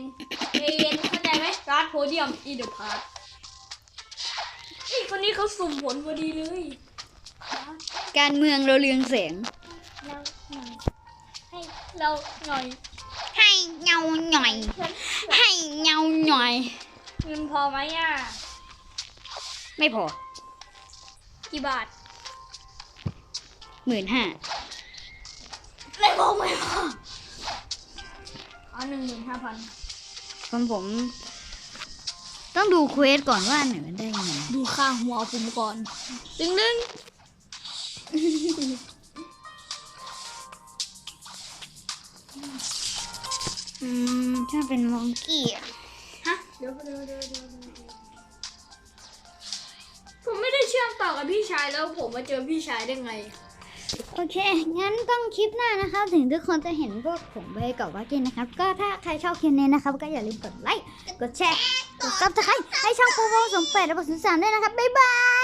N A N เข้าใจไหมการ์ดโพเดียมอีเดอร์พาร์ทนี่คนนี้เขาสุ่มผลพอดีเลย การเมืองเราเรืองแสงเราหน่อยให้เราหน่อย ให้เงาหน่อย ให้เงาหน่อยเงินพอไหมอะ ไม่พอ กี่บาทหมื่นห้าไม่พอไม่พออ๋อ หนึ่งหมื่นห้าพันคนผม ต้องดูเควสก่อนว่าเหนือได้ไงดูข้างหัวผมก่อนดึงดึงอืมถ้าเป็นมองกี้อะฮะเดี๋ยวเดี๋ยวเดี๋ยวเดี๋ยวเดี๋ยวผมไม่ได้เชื่อมต่อกับพี่ชายแล้วผมมาเจอพี่ชายได้ไง โอเค งั้นต้องคลิปหน้านะครับ ถึงทุกคนจะเห็นพวกผมไปกับว่ากินนะครับ ก็ถ้าใครชอบคลิปนี้นะครับ ก็อย่าลืมกดไลค์ กดแชร์ กดซับสไครต์ให้ช่องโปรโมสมเป็ดและบทสุสานด้วยนะครับ บ๊ายบาย